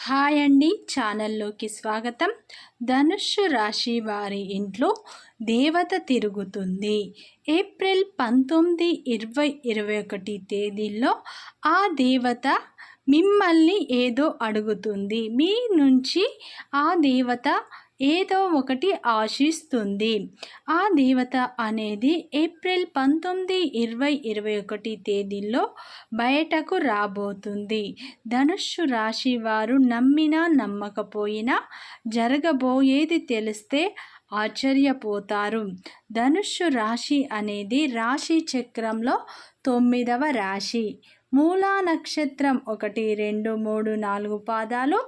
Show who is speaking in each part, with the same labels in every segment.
Speaker 1: Hi అండి ఛానల్లోకి స్వాగతం. ధనుష్ రాశి వారి ఇంట్లో దేవత తిరుగుతుంది. ఏప్రిల్ పంతొమ్మిది ఇరవై ఇరవై ఒకటి తేదీల్లో ఆ దేవత మిమ్మల్ని ఏదో అడుగుతుంది. మీ నుంచి ఆ దేవత ఏదో ఒకటి ఆశిస్తుంది. ఆ దేవత అనేది ఏప్రిల్ పంతొమ్మిది ఇరవై ఇరవై ఒకటి తేదీల్లో బయటకు రాబోతుంది. ధనుస్సు రాశి వారు నమ్మినా నమ్మకపోయినా జరగబోయేది తెలిస్తే ఆశ్చర్యపోతారు. ధనుస్సు రాశి అనేది రాశి చక్రంలో తొమ్మిదవ రాశి. మూలా నక్షత్రం ఒకటి రెండు మూడు నాలుగు పాదాలు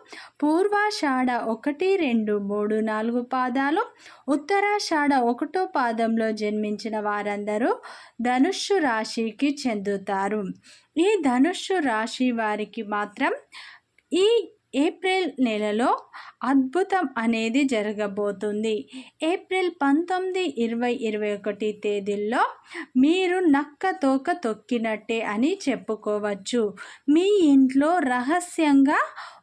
Speaker 1: పూర్వాషాఢ ఒకటి రెండు మూడు నాలుగు పాదాలు ఉత్తరాషాఢ ఒకటో పాదంలో జన్మించిన వారందరూ ధనుస్సు రాశికి చెందుతారు. ఈ ధనుస్సు రాశి వారికి మాత్రం ఈ ఏప్రిల్ నెలలో అద్భుతం అనేది జరగబోతుంది. ఏప్రిల్ పంతొమ్మిది ఇరవై ఇరవై ఒకటి తేదీల్లో మీరు నక్క తోక తొక్కినట్టే అని చెప్పుకోవచ్చు. మీ ఇంట్లో రహస్యంగా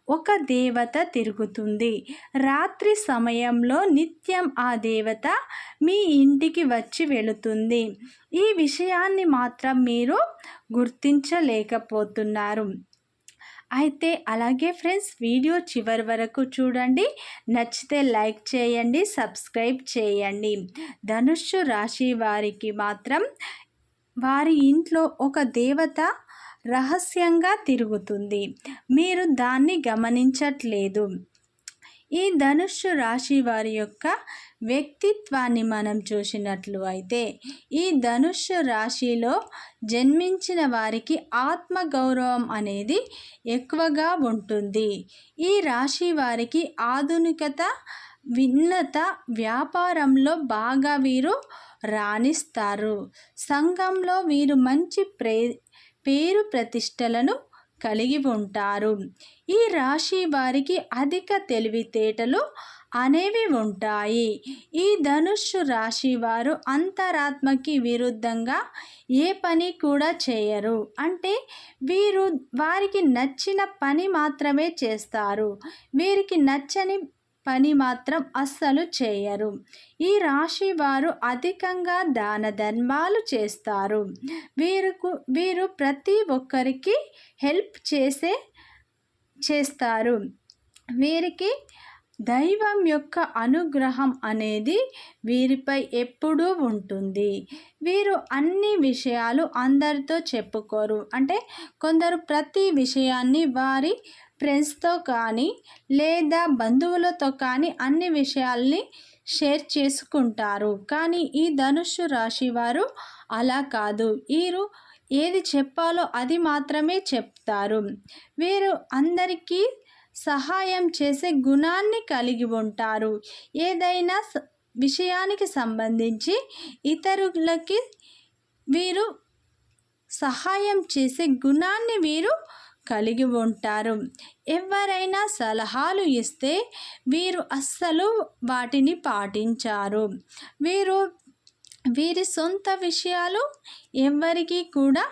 Speaker 1: ఒక దేవత తిరుగుతుంది. రాత్రి సమయంలో నిత్యం ఆ దేవత మీ ఇంటికి వచ్చి వెళుతుంది. ఈ విషయాన్ని మాత్రం మీరు గుర్తించలేకపోతున్నారు. అయితే అలాగే ఫ్రెండ్స్ వీడియో చివరి వరకు చూడండి. నచ్చితే లైక్ చేయండి సబ్స్క్రైబ్ చేయండి. ధనుస్సు రాశి వారికి మాత్రం వారి ఇంట్లో ఒక దేవత రహస్యంగా తిరుగుతుంది. మీరు దాన్ని గమనించట్లేదు. ఈ ధనుస్సు రాశి వారి యొక్క వ్యక్తిత్వాన్ని మనం చూసినట్లు అయితే ఈ ధనుస్సు రాశిలో జన్మించిన వారికి ఆత్మగౌరవం అనేది ఎక్కువగా ఉంటుంది. ఈ రాశి వారికి ఆధునికత విన్నత వ్యాపారంలో బాగా వీరు రాణిస్తారు. సంఘంలో వీరు మంచి ప్రే పేరు ప్రతిష్టలను కలిగి ఉంటారు. ఈ రాశి వారికి అధిక తెలివితేటలు అనేవి ఉంటాయి. ఈ ధనుస్సు రాశి వారు అంతరాత్మకి విరుద్ధంగా ఏ పని కూడా చేయరు. అంటే వీరు వారికి నచ్చిన పని మాత్రమే చేస్తారు. వీరికి నచ్చని పని మాత్రం అస్సలు చేయరు. ఈ రాశి వారు అధికంగా దాన ధర్మాలు చేస్తారు. వీరుకు వీరు ప్రతి ఒక్కరికి హెల్ప్ చేసే చేస్తారు. వీరికి దైవం యొక్క అనుగ్రహం అనేది వీరిపై ఎప్పుడూ ఉంటుంది. వీరు అన్ని విషయాలు అందరితో చెప్పుకోరు. అంటే కొందరు ప్రతి విషయాన్ని వారి ఫ్రెండ్స్తో కానీ లేదా బంధువులతో కానీ అన్ని విషయాల్ని షేర్ చేసుకుంటారు. కానీ ఈ ధనుస్సు రాశి వారు అలా కాదు. వీరు ఏది చెప్పాలో అది మాత్రమే చెప్తారు. వీరు అందరికీ సహాయం చేసే గుణాన్ని కలిగి ఉంటారు. ఏదైనా విషయానికి సంబంధించి ఇతరులకి వీరు సహాయం చేసే గుణాన్ని వీరు కలిగి ఉంటారు. ఎవరైనా సలహాలు ఇస్తే వీరు అస్సలు వాటిని పాటించారు. వీరు వీరి సొంత విషయాలు ఎవరికి కూడా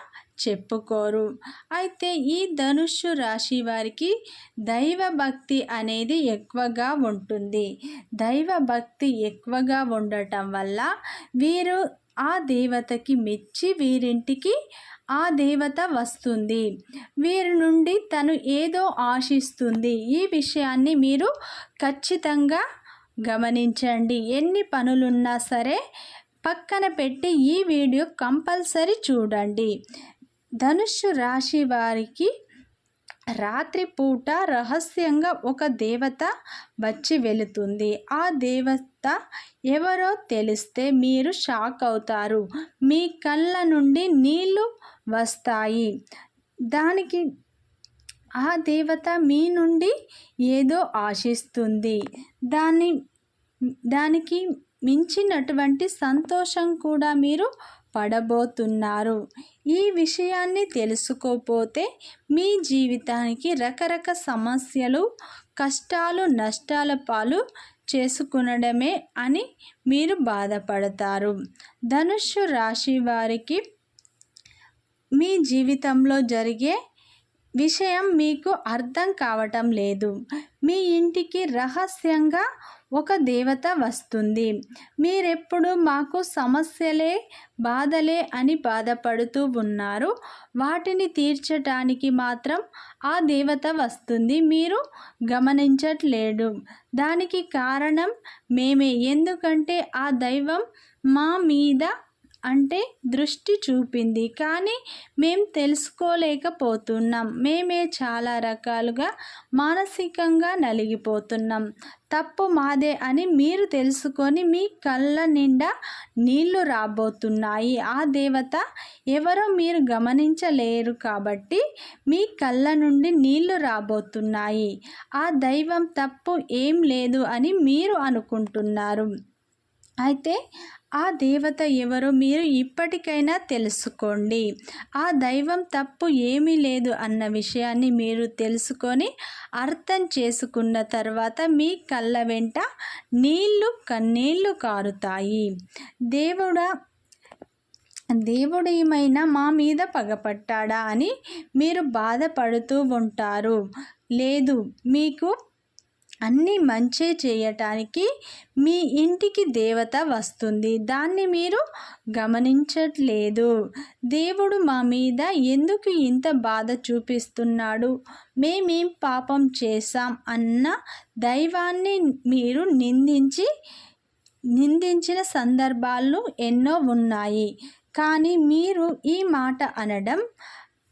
Speaker 1: చెప్పుకోరు. అయితే ఈ ధనుస్సు రాశి వారికి దైవభక్తి అనేది ఎక్కువగా ఉంటుంది. దైవ భక్తి ఎక్కువగా ఉండటం వల్ల వీరు ఆ దేవతకి మెచ్చి వీరింటికి ఆ దేవత వస్తుంది. వీరి నుండి తను ఏదో ఆశిస్తుంది. ఈ విషయాన్ని మీరు ఖచ్చితంగా గమనించండి. ఎన్ని పనులున్నా సరే పక్కన పెట్టి ఈ వీడియో కంపల్సరీ చూడండి. ధనుస్సు రాశి వారికి రాత్రిపూట రహస్యంగా ఒక దేవత వచ్చి వెళుతుంది. ఆ దేవత ఎవరో తెలిస్తే మీరు షాక్ అవుతారు. మీ కళ్ళ నుండి నీళ్ళు వస్తాయి. దానికి ఆ దేవత మీ నుండి ఏదో ఆశిస్తుంది. దాన్ని దానికి మించినటువంటి సంతోషం కూడా మీరు పడబోతున్నారు. ఈ విషయాన్ని తెలుసుకోపోతే మీ జీవితానికి రకరక సమస్యలు కష్టాలు నష్టాల పాలు చేసుకునడమే అని మీరు బాధపడతారు. ధనుస్సు రాశి వారికి మీ జీవితంలో జరిగే విషయం మీకు అర్థం కావటం లేదు. మీ ఇంటికి రహస్యంగా ఒక దేవత వస్తుంది. మీరెప్పుడు మాకు సమస్యలే బాధలే అని బాధపడుతూ ఉన్నారు. వాటిని తీర్చటానికి మాత్రం ఆ దేవత వస్తుంది. మీరు గమనించట్లేదు. దానికి కారణం మేమే. ఎందుకంటే ఆ దైవం మా మీద అంటే దృష్టి చూపింది. కానీ మేము తెలుసుకోలేకపోతున్నాం. మేమే చాలా రకాలుగా మానసికంగా నలిగిపోతున్నాం. తప్పు మాదే అని మీరు తెలుసుకొని మీ కళ్ళ నిండా నీళ్ళు రాబోతున్నాయి. ఆ దేవత ఎవరో మీరు గమనించలేరు కాబట్టి మీ కళ్ళ నుండి నీళ్ళు రాబోతున్నాయి. ఆ దైవం తప్పు ఏం లేదు అని మీరు అనుకుంటున్నారు. అయితే ఆ దేవత ఎవరో మీరు ఇప్పటికైనా తెలుసుకోండి. ఆ దైవం తప్పు ఏమీ లేదు అన్న విషయాన్ని మీరు తెలుసుకొని అర్థం చేసుకున్న తర్వాత మీ కళ్ళ వెంట నీళ్ళు కన్నీళ్ళు కారుతాయి. దేవుడా దేవుడు ఏమైనా మా మీద పగపట్టాడా అని మీరు బాధపడుతూ ఉంటారు. లేదు మీకు అన్నీ మంచి చేయటానికి మీ ఇంటికి దేవత వస్తుంది. దాన్ని మీరు గమనించట్లేదు. దేవుడు మా మీద ఎందుకు ఇంత బాధ చూపిస్తున్నాడు? మేమేం పాపం చేశాం అన్న దైవాన్ని మీరు నిందించి నిందించిన సందర్భాలు ఎన్నో ఉన్నాయి. కానీ మీరు ఈ మాట అనడం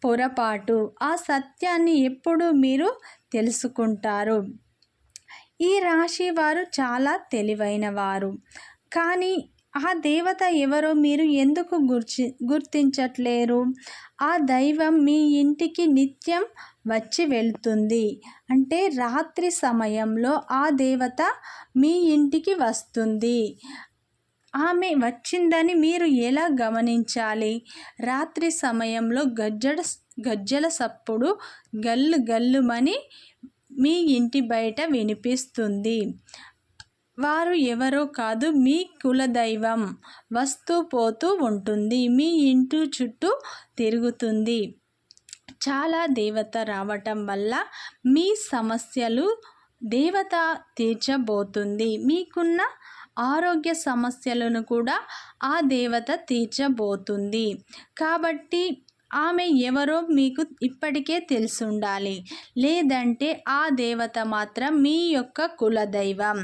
Speaker 1: పొరపాటు. ఆ సత్యాన్ని ఎప్పుడు మీరు తెలుసుకుంటారు? ఈ రాశి వారు చాలా తెలివైన వారు కానీ ఆ దేవత ఎవరో మీరు ఎందుకు గుర్చి గుర్తించట్లేరు? ఆ దైవం మీ ఇంటికి నిత్యం వచ్చి వెళ్తుంది. అంటే రాత్రి సమయంలో ఆ దేవత మీ ఇంటికి వస్తుంది. ఆమె వచ్చిందని మీరు ఎలా గమనించాలి? రాత్రి సమయంలో గజ్జడ గజ్జల సప్పుడు గల్లు గల్లుమని మీ ఇంటి బయట వినిపిస్తుంది. వారు ఎవరో కాదు మీ కులదైవం వస్తూ పోతూ ఉంటుంది. మీ ఇంటి చుట్టూ తిరుగుతుంది. చాలా దేవత రావటం వల్ల మీ సమస్యలు దేవత తీర్చబోతుంది. మీకున్న ఆరోగ్య సమస్యలను కూడా ఆ దేవత తీర్చబోతుంది. కాబట్టి ఆమె ఎవరో మీకు ఇప్పటికే తెలుసుండాలి. లేదంటే ఆ దేవత మాత్రం మీ యొక్క కులదైవం.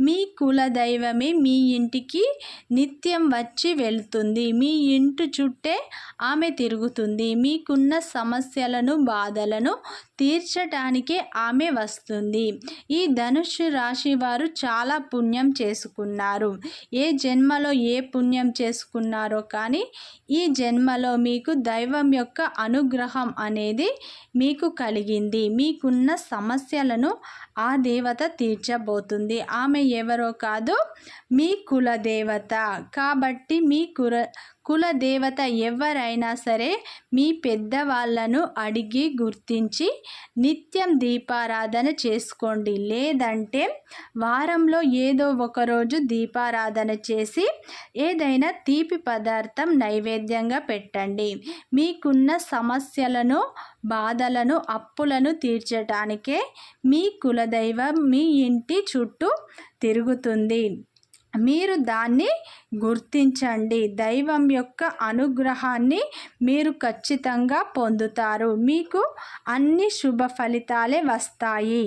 Speaker 1: మీ కులదైవమే మీ ఇంటికి నిత్యం వచ్చి వెళ్తుంది. మీ ఇంటి చుట్టే ఆమె తిరుగుతుంది. మీకున్న సమస్యలను బాధలను తీర్చటానికే ఆమె వస్తుంది. ఈ ధనుషు రాశి వారు చాలా పుణ్యం చేసుకున్నారు. ఏ జన్మలో ఏ పుణ్యం చేసుకున్నారో కానీ ఈ జన్మలో మీకు దైవం యొక్క అనుగ్రహం అనేది మీకు కలిగింది. మీకున్న సమస్యలను ఆ దేవత తీర్చబోతుంది. ఆమె ఎవరో కాదు మీ కులదేవత కాబట్టి మీ కుల కులదేవత ఎవరైనా సరే మీ పెద్దవాళ్ళను అడిగి గుర్తించి నిత్యం దీపారాధన చేసుకోండి. లేదంటే వారంలో ఏదో ఒకరోజు దీపారాధన చేసి ఏదైనా తీపి పదార్థం నైవేద్యంగా పెట్టండి. మీకున్న సమస్యలను బాధలను అప్పులను తీర్చడానికే మీ కులదైవం మీ ఇంటి చుట్టూ తిరుగుతుంది. మీరు దాన్ని గుర్తించండి. దైవం యొక్క అనుగ్రహాన్ని మీరు ఖచ్చితంగా పొందుతారు. మీకు అన్ని శుభ ఫలితాలే వస్తాయి.